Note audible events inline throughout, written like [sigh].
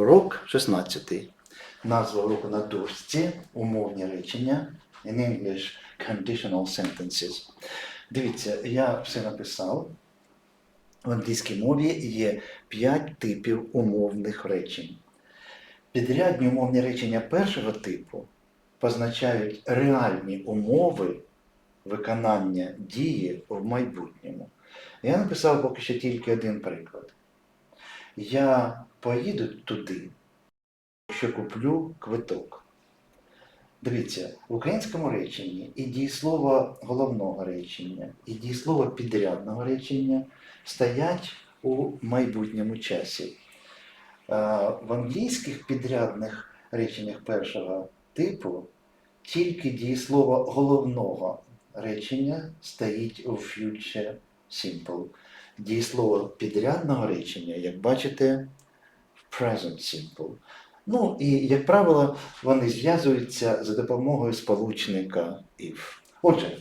Урок 16. Назва уроку на дошці умовні речення. In English conditional sentences. Дивіться, я все написав. В англійській мові є п'ять типів умовних речень. Підрядні умовні речення першого типу позначають реальні умови виконання дії в майбутньому. Я написав поки що тільки один приклад. Я поїду туди, якщо куплю квиток. Дивіться, в українському реченні і дієслово головного речення, і дієслово підрядного речення стоять у майбутньому часі. Е, В англійських підрядних реченнях першого типу тільки дієслово головного речення стоїть у future simple. Дієслово підрядного речення, як бачите, present simple. Ну і, як правило, вони зв'язуються за допомогою сполучника if. Отже,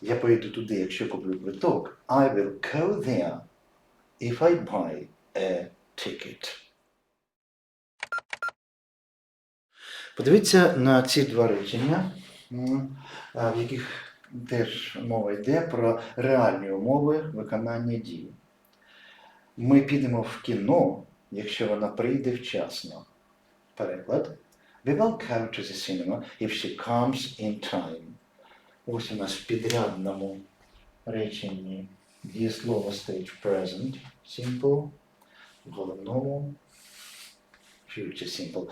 я поїду туди, якщо куплю квиток. I will go there if I buy a ticket. Подивіться на ці два речення, в яких теж мова йде про реальні умови виконання дії. Ми підемо в кіно, якщо вона прийде вчасно. Переклад. We will go to the cinema if she comes in time. Ось у нас в підрядному реченні дієслово стоїть в present simple, в головному future simple.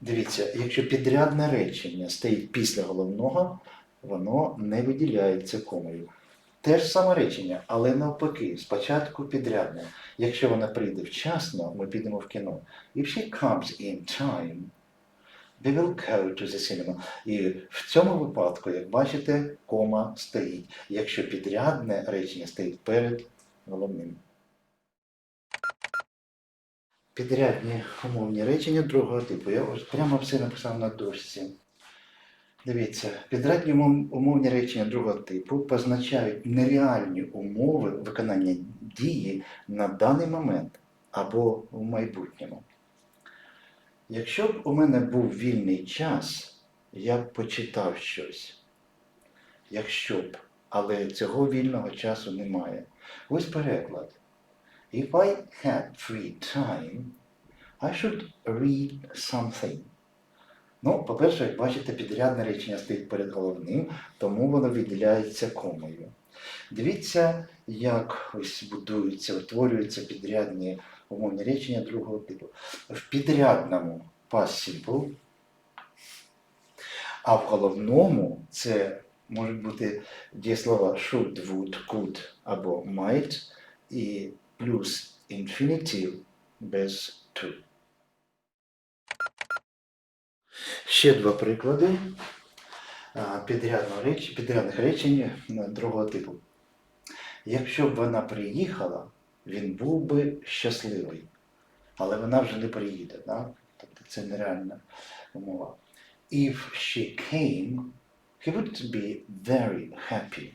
Дивіться, якщо підрядне речення стоїть після головного, воно не виділяється комою. Те ж саме речення, але навпаки, спочатку підрядне. Якщо вона прийде вчасно, ми підемо в кіно. If she comes in time, we will go to the cinema. І в цьому випадку, як бачите, кома стоїть, якщо підрядне речення стоїть перед головним. Підрядні умовні речення другого типу. Я ось прямо все написав на дошці. Дивіться, підрядні умовні речення другого типу позначають нереальні умови виконання дії на даний момент або в майбутньому. Якщо б у мене був вільний час, я б почитав щось. Якщо б, але цього вільного часу немає. Ось переклад. If I had free time, I should read something. Ну, по-перше, як бачите, підрядне речення стоїть перед головним, тому воно виділяється комою. Дивіться, як ось будуються, утворюються підрядні умовні речення другого типу. В підрядному past simple, а в головному це можуть бути дієслова should, would, could або might і плюс infinitive без to. Ще два приклади підрядних речень е, другого типу. Якщо б вона приїхала, він був би щасливий, але вона вже не приїде. Да? Тобто це нереальна умова. If she came, he would be very happy.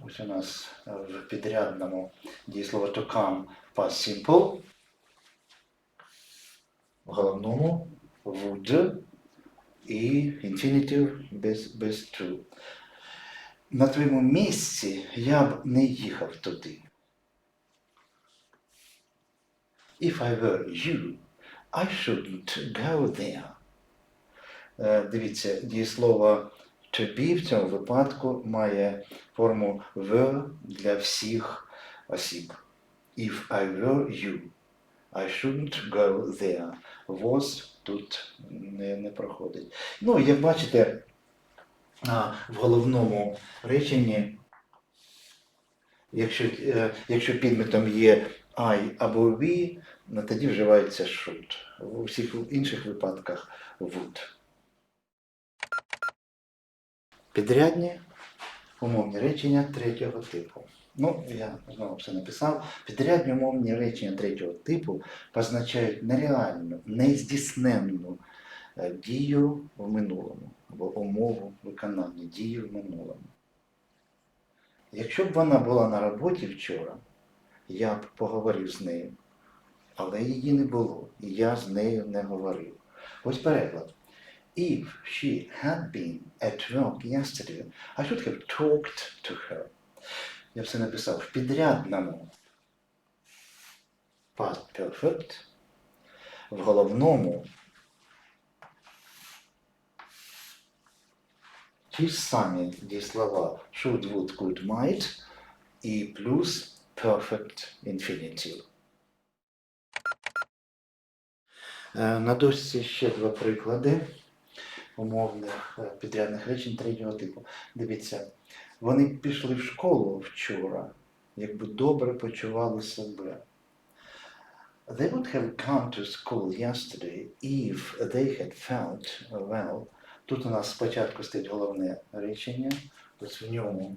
Ось у нас е, в підрядному дієслово to come past simple. В головному would і infinitive без, без to. На твоєму місці я б не їхав туди. If I were you, I shouldn't go there. Е, Дивіться, дієслово to be в цьому випадку має форму в для всіх осіб. If I were you, I shouldn't go there. Was тут не, не проходить. Ну, як бачите, в головному реченні, якщо, е, якщо підметом є I або we, тоді вживається should. У всіх інших випадках would. Підрядні умовні речення третього типу. Ну, я знову все написав. Підрядні умовні речення третього типу позначають нереальну, нездійсненну е, дію в минулому або умову виконання дії в минулому. Якщо б вона була на роботі вчора, я б поговорив з нею. Але її не було, і я з нею не говорив. Ось переклад. If she had been at work yesterday, I should have talked to her. Я все написав в підрядному. Past perfect. В головному. Ті ж самі дієслова should, would, could, might і плюс perfect infinitive. Е, На дошці ще два приклади умовних е, підрядних речень третього типу. Дивіться, вони пішли в школу вчора, якби добре почували себе. They would have come to school yesterday if they had felt well. Тут у нас спочатку стоїть головне речення, ось в ньому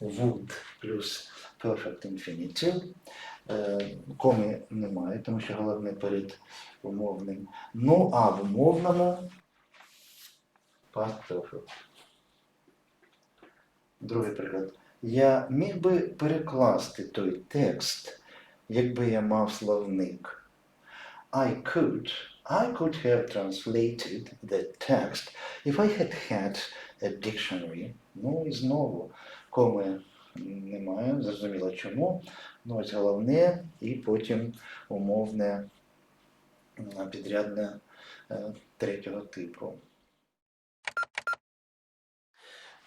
would плюс perfect infinitive. Е, Коми немає, тому що головне перед умовним. Ну, а в умовному past perfect. Другий приклад. Я міг би перекласти той текст, якби я мав словник. I could, I could have translated the text if I had had a dictionary. Ну і знову коми немає, зрозуміло чому. Ну, ось головне і потім умовне підрядне е, третього типу.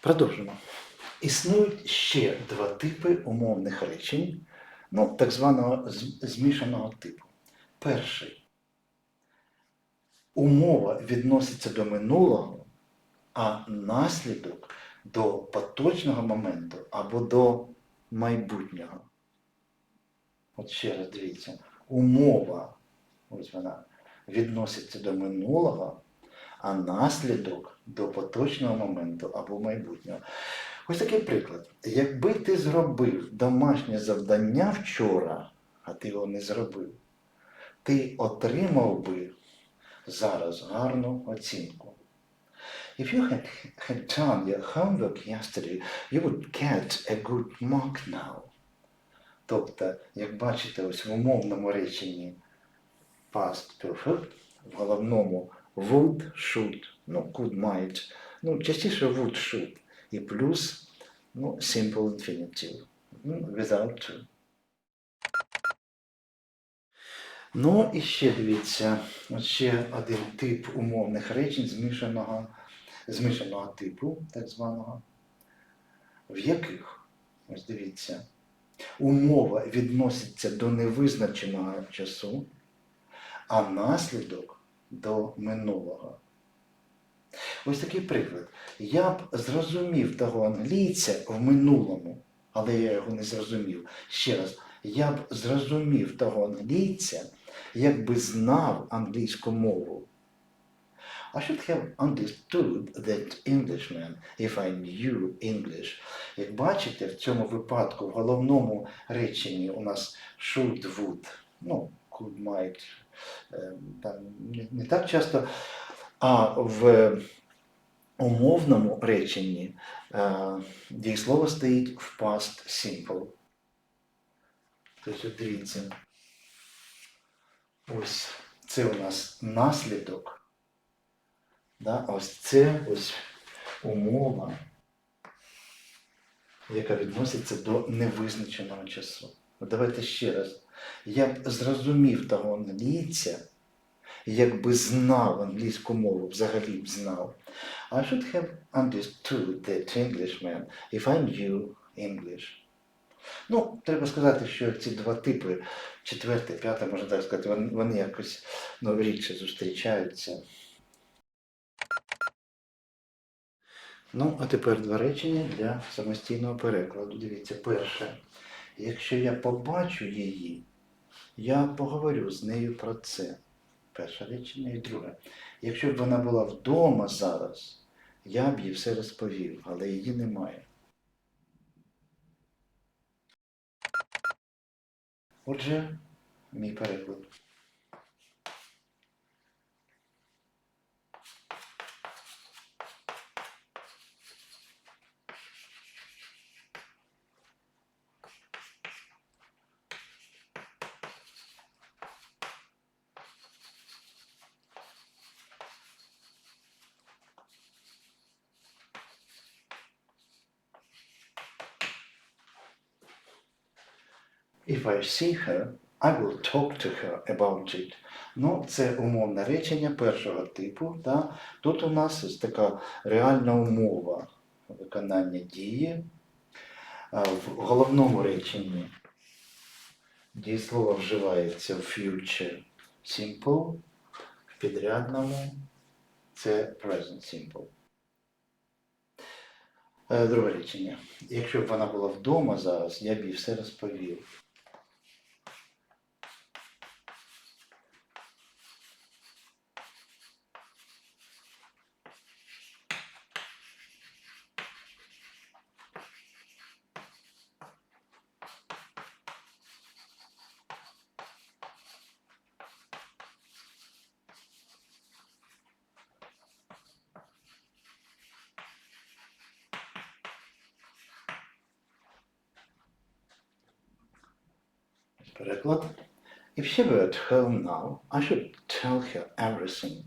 Продовжимо. Існують ще два типи умовних речень, ну, так званого змішаного типу. Перший. Умова відноситься до минулого, а наслідок до поточного моменту або до майбутнього. От ще раз дивіться, умова, ось вона, відноситься до минулого, а наслідок до поточного моменту або майбутнього. Ось такий приклад. Якби ти зробив домашнє завдання вчора, а ти його не зробив, ти отримав би зараз гарну оцінку. If you had, had done your homework yesterday, you would get a good mark now. Тобто, як бачите, ось в умовному реченні past perfect, в головному would, should, ну, could, might, ну, частіше would, should, і плюс ну, simple infinitive, ну, without to. Ну і ще дивіться, ще один тип умовних речень змішаного, змішаного типу, так званого, в яких, ось дивіться, умова відноситься до невизначеного часу, а наслідок до минулого. Ось такий приклад. Я б зрозумів того англійця в минулому, але я його не зрозумів. Ще раз, я б зрозумів того англійця, якби знав англійську мову. I should have understood that Englishman if I knew English. Як бачите, в цьому випадку в головному реченні у нас should, would, ну, could, might, е, там не так часто, а в умовному реченні е, дієслово стоїть в past simple. Тобто, дивіться, ось це у нас наслідок. Да? Ось це ось умова, яка відноситься до невизначеного часу. Давайте ще раз. Я б зрозумів того англійця, якби знав англійську мову, взагалі б знав. I should have understood that Englishman if I knew English. Ну, треба сказати, що ці два типи, четверте, п'яте, можна так сказати, вони, якось ну, рідше зустрічаються. Ну, а тепер два речення для самостійного перекладу. Дивіться, перше. Якщо я побачу її, я поговорю з нею про це. Перше речення і друге. Якщо б вона була вдома зараз, я б їй все розповів, але її немає. Отже, мій переклад. If I see her, I will talk to her about it. Ну, це умовне речення першого типу. Да? Тут у нас ось така реальна умова виконання дії. В головному реченні дієслово вживається в future simple, в підрядному це present simple. Е, Друге речення. Якщо б вона була вдома зараз, я б їй все розповів. Переклад. If she were at home now, I should tell her everything.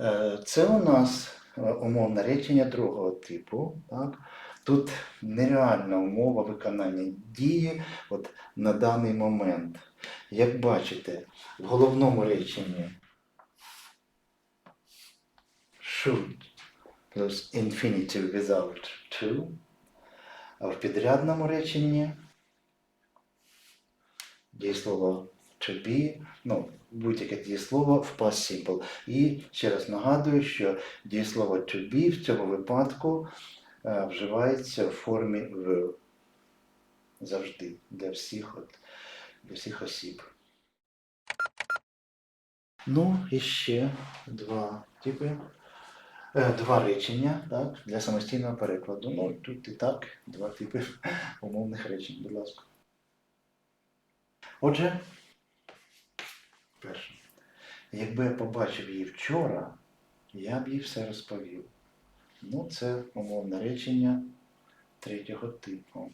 Е, Це у нас е, умовне речення другого типу. Так? Тут нереальна умова виконання дії от, на даний момент. Як бачите, в головному реченні should плюс infinitive without to, а в підрядному реченні дієслово to be, ну, будь-яке дієслово в past simple. І ще раз нагадую, що дієслово to be в цьому випадку е, вживається в формі will. Завжди для всіх, от, для всіх осіб. Ну, і ще два типи. Е, Два речення так, для самостійного перекладу. Ну, тут і так, два типи [laughs] умовних речень, будь ласка. Отже, перше, якби я побачив її вчора, я б їй все розповів. Ну, це умовне речення третього типу.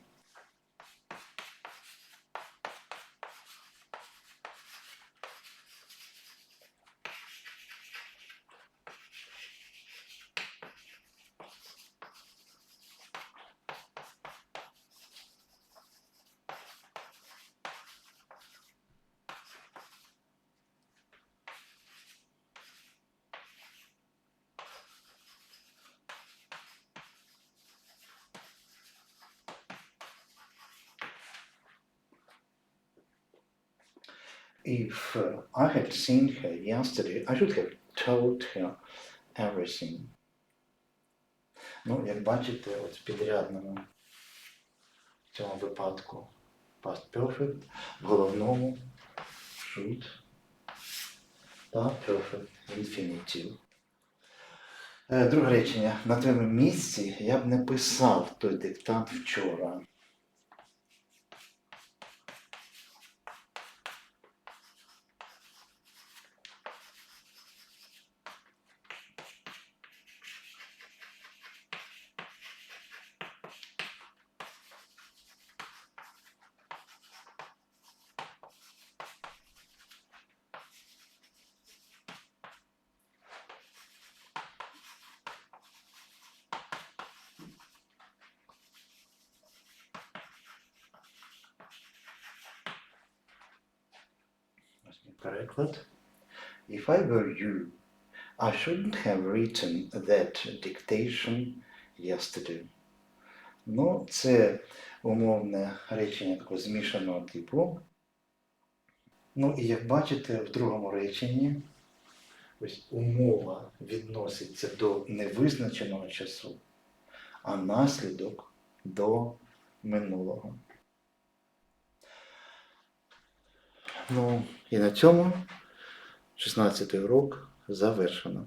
If uh, I had seen her yesterday, I should have told her everything. Ну, як бачите, от підрядному в цьому випадку past perfect, в головному should та perfect infinitive. Е, Друге речення. На твоєму місці я б не писав той диктант вчора. Переклад. If I were you, I shouldn't have written that dictation yesterday. Ну, це умовне речення такого змішаного типу. Ну і як бачите, в другому реченні ось умова відноситься до невизначеного часу, а наслідок до минулого. Ну, і на цьому 16 урок завершено.